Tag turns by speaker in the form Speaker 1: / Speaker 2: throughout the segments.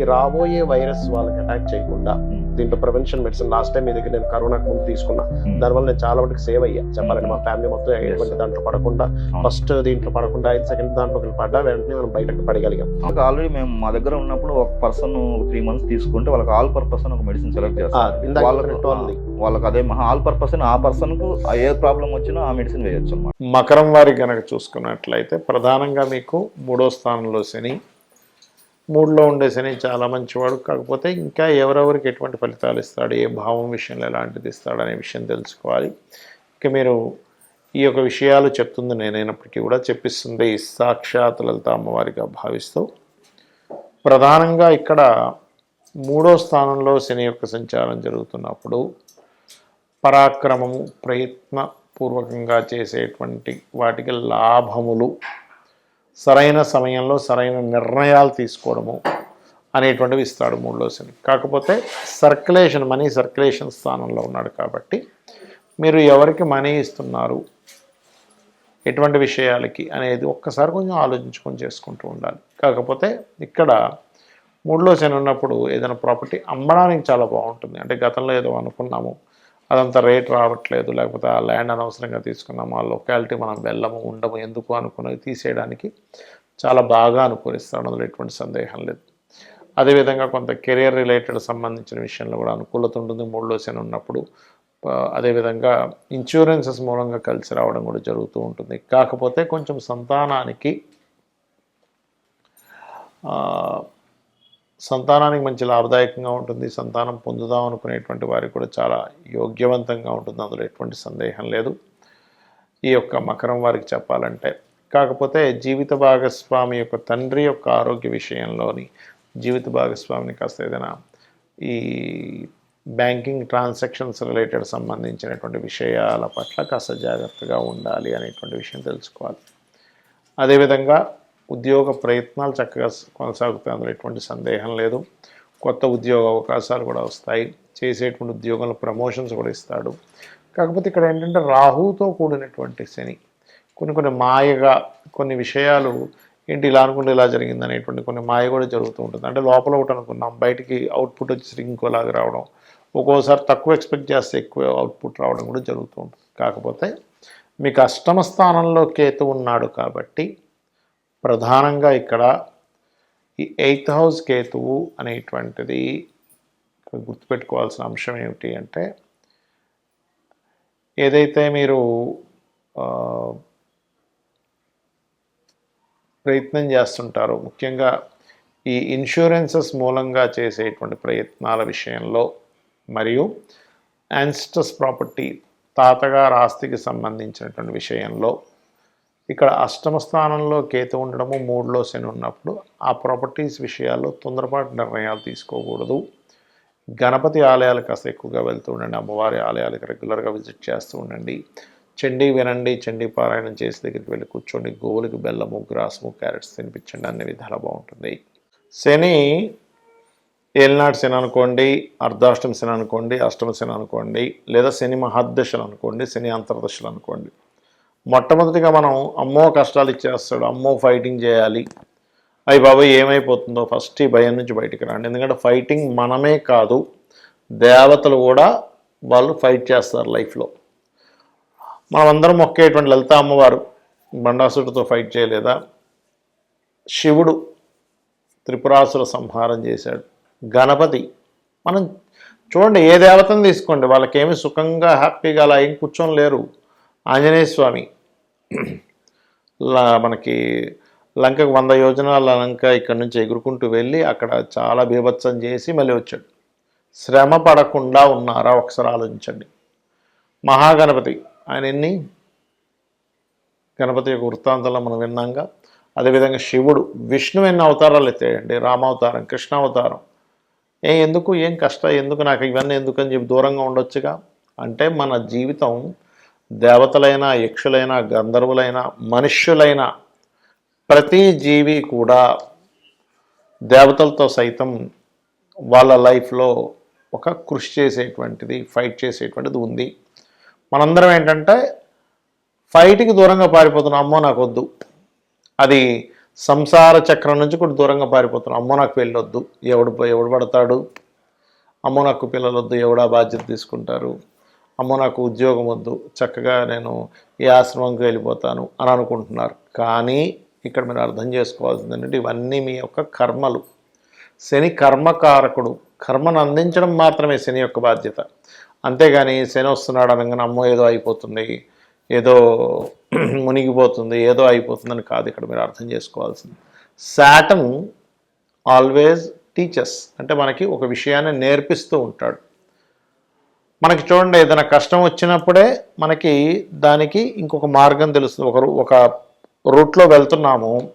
Speaker 1: ఈ రాబోయే వైరస్ వాళ్ళకి అటాక్ చేయకుండా దీంట్లో ప్రివెన్షన్ మెడిసిన్ లాస్ట్ టైం మీ దగ్గర నేను కరోనాకు ముందు తీసుకున్నా దానివల్ల నేను చాలా వరకు సేవ్ అయ్యా. చెప్పాలంటే మా ఫ్యామిలీ మొత్తం ఎటువంటి దాంట్లో పడకుండా ఫస్ట్ దీంట్లో పడకుండా ఐదు సెకండ్ దాంట్లోకి పడ్డా వెంటనే మనం బయటకు పడగలిగాం.
Speaker 2: ఆల్రెడీ మేము మా దగ్గర ఉన్నప్పుడు ఒక పర్సన్ త్రీ మంత్స్ తీసుకుంటే వాళ్ళకి ఆల్ పర్పస్ అని ఒక మెడిసిన్ సెలెక్ట్ చేస్తారు. వాళ్ళకు అదే ఆల్ పర్పస్ ఆ పర్సన్కు ఏ ప్రాబ్లం వచ్చినా ఆ మెడిసిన్ వేయొచ్చు అన్నమాట.
Speaker 3: మకరం వారి కనుక చూసుకున్నట్లయితే ప్రధానంగా మీకు మూడో స్థానంలో శని మూడులో ఉండే శని చాలా మంచివాడు. కాకపోతే ఇంకా ఎవరెవరికి ఎటువంటి ఫలితాలు ఇస్తాడు ఏ భావం విషయంలో ఎలాంటిది ఇస్తాడు అనే విషయం తెలుసుకోవాలి. ఇక మీరు ఈ యొక్క విషయాలు చెప్తుంది నేనైనప్పటికీ కూడా చెప్పిస్తుంది సాక్షాత్ లలిత అమ్మవారిగా భావిస్తూ. ప్రధానంగా ఇక్కడ మూడో స్థానంలో శని యొక్క సంచారం జరుగుతున్నప్పుడు పరాక్రమము ప్రయత్నపూర్వకంగా చేసేటువంటి వాటికి లాభములు సరైన సమయంలో సరైన నిర్ణయాలు తీసుకోవడము అనేటువంటివి ఇస్తాడు మూడో శని. కాకపోతే సర్క్యులేషన్ మనీ సర్క్యులేషన్ స్థానంలో ఉన్నాడు కాబట్టి మీరు ఎవరికి మనీ ఇస్తున్నారు ఎటువంటి విషయాలకి అనేది ఒక్కసారి కొంచెం ఆలోచించుకొని చేసుకుంటూ ఉండాలి. కాకపోతే ఇక్కడ మూడులో శని ఉన్నప్పుడు ఏదైనా ప్రాపర్టీ అమ్మడానికి చాలా బాగుంటుంది. అంటే గతంలో ఏదో అనుకున్నాము అదంతా రేట్ రావట్లేదు. లేకపోతే ఆ ల్యాండ్ అనవసరంగా తీసుకున్నాము ఆ లొకాలిటీ మనం వెళ్ళము ఉండము ఎందుకు అనుకున్నది తీసేయడానికి చాలా బాగా అనుకూలిస్తాడు అందులో ఎటువంటి సందేహం లేదు. అదేవిధంగా కొంత కెరియర్ రిలేటెడ్ సంబంధించిన విషయంలో కూడా అనుకూలత ఉంటుంది. మూడులో శని ఉన్నప్పుడు అదేవిధంగా ఇన్సూరెన్సెస్ మూలంగా కలిసి రావడం కూడా జరుగుతూ ఉంటుంది. కాకపోతే కొంచెం సంతానానికి సంతానానికి మంచి లాభదాయకంగా ఉంటుంది. సంతానం పొందుదాం అనుకునేటువంటి వారికి కూడా చాలా యోగ్యవంతంగా ఉంటుంది. అందులో ఎటువంటి సందేహం లేదు. ఈ యొక్క మకరం వారికి చెప్పాలంటే. కాకపోతే జీవిత భాగస్వామి యొక్క తండ్రి యొక్క ఆరోగ్య విషయంలోని జీవిత భాగస్వామిని కాస్త ఏదైనా ఈ బ్యాంకింగ్ ట్రాన్సాక్షన్స్ రిలేటెడ్ సంబంధించినటువంటి విషయాల పట్ల కాస్త జాగ్రత్తగా ఉండాలి అనేటువంటి విషయం తెలుసుకోవాలి. అదేవిధంగా ఉద్యోగ ప్రయత్నాలు చక్కగా కొనసాగుతాయి. అందులో ఎటువంటి సందేహం లేదు. కొత్త ఉద్యోగ అవకాశాలు కూడా వస్తాయి. చేసేటువంటి ఉద్యోగంలో ప్రమోషన్స్ కూడా ఇస్తాడు. కాకపోతే ఇక్కడ ఏంటంటే రాహుతో కూడినటువంటి శని. కొన్ని కొన్ని మాయగా కొన్ని విషయాలు ఏంటి ఇలా అనుకుంటే ఇలా జరిగింది అనేటువంటి కొన్ని మాయ కూడా జరుగుతూ ఉంటుంది. అంటే లోపల ఒకటి అనుకున్నాం బయటికి అవుట్పుట్ వచ్చేసరికి ఇంకోలాగా రావడం. ఒక్కోసారి తక్కువ ఎక్స్పెక్ట్ చేస్తే ఎక్కువ అవుట్పుట్ రావడం కూడా జరుగుతూ ఉంటుంది. కాకపోతే మీకు అష్టమ స్థానంలో కేతు ఉన్నాడు కాబట్టి ప్రధానంగా ఇక్కడ ఈ ఎయిత్ హౌస్ కేతువు అనేటువంటిది గుర్తుపెట్టుకోవాల్సిన అంశం ఏమిటి అంటే ఏదైతే మీరు ప్రయత్నం చేస్తుంటారో ముఖ్యంగా ఈ ఇన్సూరెన్సెస్ మూలంగా చేసేటువంటి ప్రయత్నాల విషయంలో మరియు యాన్స్టస్ ప్రాపర్టీ తాతగారు ఆస్తికి సంబంధించినటువంటి విషయంలో ఇక్కడ అష్టమ స్థానంలో కేతు ఉండడము మూడులో శని ఉన్నప్పుడు ఆ ప్రాపర్టీస్ విషయాల్లో తొందరపాటు నిర్ణయాలు తీసుకోకూడదు. గణపతి ఆలయాలు కాస్త ఎక్కువగా వెళ్తూ ఉండండి అమ్మవారి ఆలయాలకు రెగ్యులర్గా విజిట్ చేస్తూ ఉండండి. చండీ వినండి చండీ పారాయణం చేసి దగ్గరికి వెళ్ళి కూర్చోండి గోవులకి బెల్లము గ్రాసము క్యారెట్స్ తినిపించండి అన్ని విధాలు బాగుంటుంది. శని ఏలినాటి శని అనుకోండి అర్ధాష్టమ శని అనుకోండి అష్టమ శని అనుకోండి లేదా శని మహాదశలు అనుకోండి శని అంతర్దశలు అనుకోండి. మొట్టమొదటిగా మనం అమ్మో కష్టాలు ఇచ్చేస్తాడు అమ్మో ఫైటింగ్ చేయాలి. అయ్యి బాబాయ్ ఏమైపోతుందో ఫస్ట్ ఈ భయం నుంచి బయటికి రండి. ఎందుకంటే ఫైటింగ్ మనమే కాదు దేవతలు కూడా వాళ్ళు ఫైట్ చేస్తారు లైఫ్లో మనమందరం మొక్కేటువంటి లలిత అమ్మవారు బండాసుడితో ఫైట్ చేయలేదా? శివుడు త్రిపురాసుర సంహారం చేశాడు. గణపతి మనం చూడండి ఏ దేవతను తీసుకోండి వాళ్ళకేమి సుఖంగా హ్యాపీగా అలా ఏం కూర్చొని లేరు. ఆంజనేయ స్వామి. లా- మనకి లంకకు వంద యోజనాల లంక ఇక్కడ నుంచి ఎగురుకుంటూ వెళ్ళి అక్కడ చాలా బీభత్సం చేసి మళ్ళీ వచ్చాడు. శ్రమ పడకుండా ఉన్నారా? ఒకసారి ఆలోచించండి. మహాగణపతి. ఆయన ఎన్ని? గణపతి యొక్క వృత్తాంతంలో మనం విన్నాంగా. అదేవిధంగా శివుడు. విష్ణు ఎన్ని అవతారాలు ఎత్తాయండి రామావతారం కృష్ణావతారం. ఏ ఎందుకు? ఏం కష్టం? ఎందుకు? నాకు ఇవన్నీ ఎందుకని చెప్పి దూరంగా ఉండొచ్చుగా? అంటే మన జీవితం దేవతలైన యక్షులైన గంధర్వులైన మనుష్యులైన ప్రతి జీవి కూడా దేవతలతో సైతం వాళ్ళ లైఫ్లో ఒక కృషి చేసేటువంటిది ఫైట్ చేసేటువంటిది ఉంది. మనందరం ఏంటంటే ఫైట్కి దూరంగా పారిపోతున్నాం అమ్మో నాకు వద్దు అది సంసార చక్రం నుంచి కూడా దూరంగా పారిపోతున్నాం అమ్మో నాకు పెళ్ళొద్దు. ఎవడు ఎవడు పడతాడు? అమ్మో నాకు పిల్లలొద్దు ఎవడా బాధ్యత తీసుకుంటారు? అమ్మో నాకు ఉద్యోగం వద్దు చక్కగా నేను ఈ ఆశ్రమంకి వెళ్ళిపోతాను అని అనుకుంటున్నారు. కానీ ఇక్కడ మీరు అర్థం చేసుకోవాల్సింది ఏంటంటే ఇవన్నీ మీ యొక్క కర్మలు. శని కర్మకారకుడు. కర్మను అందించడం మాత్రమే శని యొక్క బాధ్యత. అంతేగాని శని వస్తున్నాడు అనగానే అమ్మో ఏదో అయిపోతుంది ఏదో మునిగిపోతుంది ఏదో అయిపోతుందని కాదు ఇక్కడ మీరు అర్థం చేసుకోవాల్సింది. Satan always teachers. అంటే మనకి ఒక విషయాన్ని నేర్పిస్తూ ఉంటాడు. మనకి చూడండి ఏదైనా కష్టం వచ్చినప్పుడే మనకి దానికి ఇంకొక మార్గం తెలుస్తుంది. ఒక రూ- ఒక రూట్లో వెళ్తున్నాము.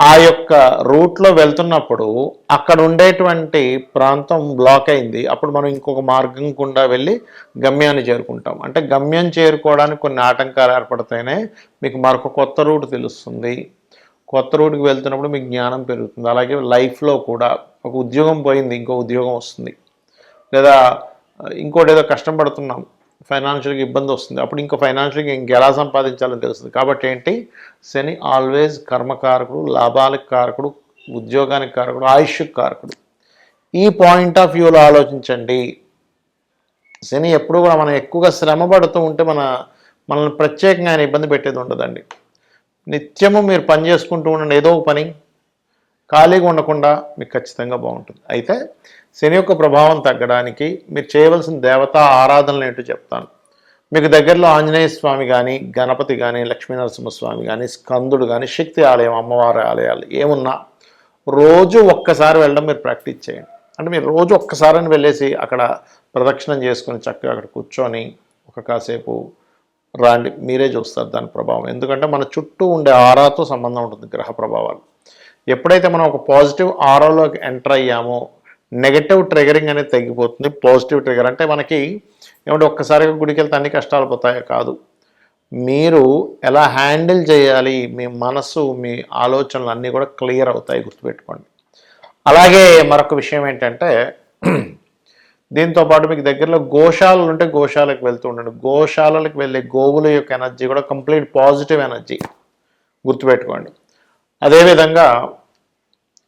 Speaker 3: ఆ యొక్క రూట్లో వెళ్తున్నప్పుడు అక్కడ ఉండేటువంటి ప్రాంతం బ్లాక్ అయింది. అప్పుడు మనం ఇంకొక మార్గం గుండా వెళ్ళి గమ్యాన్ని చేరుకుంటాం. అంటే గమ్యం చేరుకోవడానికి కొన్ని ఆటంకాలు ఏర్పడితేనే మీకు మరొక కొత్త రూట్ తెలుస్తుంది. కొత్త రూట్కి వెళ్తున్నప్పుడు మీకు జ్ఞానం పెరుగుతుంది. అలాగే లైఫ్లో కూడా ఒక ఉద్యోగం పోయింది ఇంకో ఉద్యోగం వస్తుంది. లేదా ఇంకోటి ఏదో కష్టం పడుతున్నాం ఫైనాన్షియల్గా ఇబ్బంది వస్తుంది. అప్పుడు ఇంకో ఫైనాన్షియల్గా ఇంకెలా సంపాదించాలని తెలుస్తుంది. కాబట్టి ఏంటి? శని ఆల్వేస్ కర్మకారకుడు లాభాలకు కారకుడు ఉద్యోగానికి కారకుడు ఆయుష్కి కారకుడు. ఈ పాయింట్ ఆఫ్ వ్యూలో ఆలోచించండి. శని ఎప్పుడు కూడా మనం ఎక్కువగా శ్రమ పడుతూ ఉంటే మన మనల్ని ప్రత్యేకంగా ఆయన ఇబ్బంది పెట్టేది ఉండదండి. నిత్యము మీరు పని చేసుకుంటూ ఉండండి. ఏదో ఒక పని. ఖాళీగా ఉండకుండా మీకు ఖచ్చితంగా బాగుంటుంది. అయితే శని యొక్క ప్రభావం తగ్గడానికి మీరు చేయవలసిన దేవతా ఆరాధనలు ఏంటో చెప్తాను. మీకు దగ్గరలో ఆంజనేయ స్వామి కానీ గణపతి కానీ లక్ష్మీనరసింహస్వామి కానీ స్కందుడు కానీ శక్తి ఆలయం అమ్మవారి ఆలయాలు ఏమున్నా రోజు ఒక్కసారి వెళ్ళడం మీరు ప్రాక్టీస్ చేయండి. అంటే మీరు రోజు ఒక్కసారి వెళ్ళేసి అక్కడ ప్రదక్షిణం చేసుకొని చక్కగా అక్కడ కూర్చొని ఒక కాసేపు రాండి. మీరే చూస్తారు దాని ప్రభావం. ఎందుకంటే మన చుట్టూ ఉండే ఆరాతో సంబంధం ఉంటుంది గ్రహ ప్రభావాలు. ఎప్పుడైతే మనం ఒక పాజిటివ్ ఆరోలోకి ఎంటర్ అయ్యామో నెగటివ్ ట్రిగరింగ్ అనేది తగ్గిపోతుంది. పాజిటివ్ ట్రిగర్ అంటే మనకి ఏమంటే ఒక్కసారిగా గుడికి వెళ్తే అన్ని కష్టాలు పోతాయో కాదు. మీరు ఎలా హ్యాండిల్ చేయాలి? మీ మనసు మీ ఆలోచనలు అన్నీ కూడా క్లియర్ అవుతాయి గుర్తుపెట్టుకోండి. అలాగే మరొక విషయం ఏంటంటే దీంతో పాటు మీకు దగ్గరలో గోశాలలు ఉంటే గోశాలకు వెళ్తూ ఉండండి. గోశాలలకు వెళ్ళే గోవుల యొక్క ఎనర్జీ కూడా కంప్లీట్ పాజిటివ్ ఎనర్జీ. గుర్తుపెట్టుకోండి. అదేవిధంగా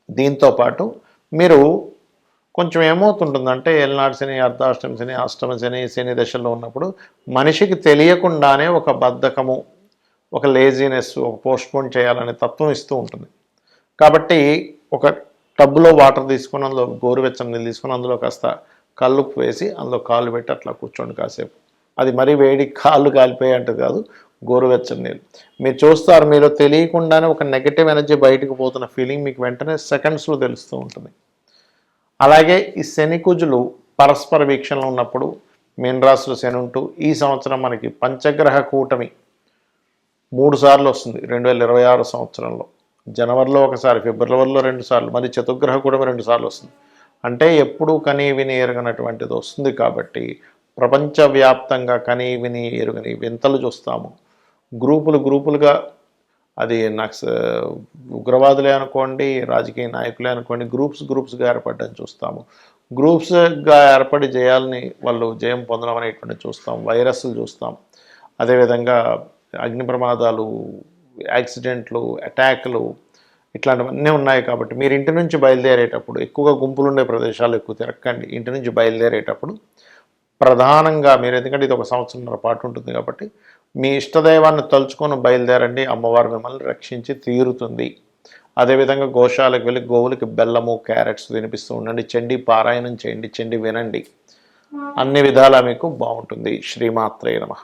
Speaker 3: దీంతో పాటు మీరు కొంచెం ఏమవుతుంటుందంటే ఏలనాడు శని అర్ధాష్టమి శని అష్టమ శని శని దశల్లో ఉన్నప్పుడు మనిషికి తెలియకుండానే ఒక బద్ధకము ఒక లేజీనెస్ ఒక పోస్ట్పోన్ చేయాలనే తత్వం ఇస్తూ ఉంటుంది. కాబట్టి ఒక టబ్బులో వాటర్ తీసుకుని అందులో గోరువెచ్చని నీళ్ళు తీసుకుని అందులో కాస్త కళ్ళు వేసి అందులో కాళ్ళు పెట్టి అట్లా కూర్చోండి కాసేపు. అది మరీ వేడి కాళ్ళు కాలిపోయే అంటే కాదు. గోరువెచ్చని నీళ్ళు మీరు చూస్తారు మీరు తెలియకుండానే ఒక నెగటివ్ ఎనర్జీ బయటకు పోతున్న ఫీలింగ్ మీకు వెంటనే సెకండ్స్లో తెలుస్తూ ఉంటుంది. అలాగే ఈ శని కుజులు పరస్పర వీక్షణలో ఉన్నప్పుడు మీనరాశులు శని ఉంటూ ఈ సంవత్సరం మనకి పంచగ్రహ కూటమి మూడు సార్లు వస్తుంది రెండు వేల ఇరవై ఆరు సంవత్సరంలో. జనవరిలో ఒకసారి ఫిబ్రవరిలో రెండు సార్లు మరి చతుర్గ్రహ కూటమి రెండు సార్లు వస్తుంది. అంటే ఎప్పుడూ కనీ విని ఎరగనటువంటిది వస్తుంది కాబట్టి ప్రపంచవ్యాప్తంగా కనీ విని ఎరుగని వింతలు చూస్తాము. గ్రూపులు గ్రూపులుగా అది నక్స ఉగ్రవాదులే అనుకోండి రాజకీయ నాయకులే అనుకోండి గ్రూప్స్ గ్రూప్స్గా ఏర్పడడం చూస్తాము. గ్రూప్స్గా ఏర్పడి జయాలని వాళ్ళు జయం పొందడం అనేటువంటి చూస్తాం వైరస్లు చూస్తాం. అదేవిధంగా అగ్ని ప్రమాదాలు యాక్సిడెంట్లు అటాక్లు ఇట్లాంటివన్నీ ఉన్నాయి కాబట్టి మీరు ఇంటి నుంచి బయలుదేరేటప్పుడు ఎక్కువగా గుంపులు ఉండే ప్రదేశాలు ఎక్కువ తిరక్కండి ఇంటి నుంచి బయలుదేరేటప్పుడు ప్రధానంగా మీరు ఎందుకంటే ఇది ఒక సంవత్సరంన్నర పాటు ఉంటుంది కాబట్టి మీ ఇష్టదైవాన్ని తలుచుకొని బయలుదేరండి. అమ్మవారు మిమ్మల్ని రక్షించి తీరుతుంది. అదేవిధంగా గోశాలకు వెళ్ళి గోవులకి బెల్లము క్యారెట్స్ తినిపిస్తూ ఉండండి. చెండి పారాయణం చేయండి. చెండి వినండి. అన్ని విధాలా మీకు బాగుంటుంది. శ్రీమాత్రే నమః.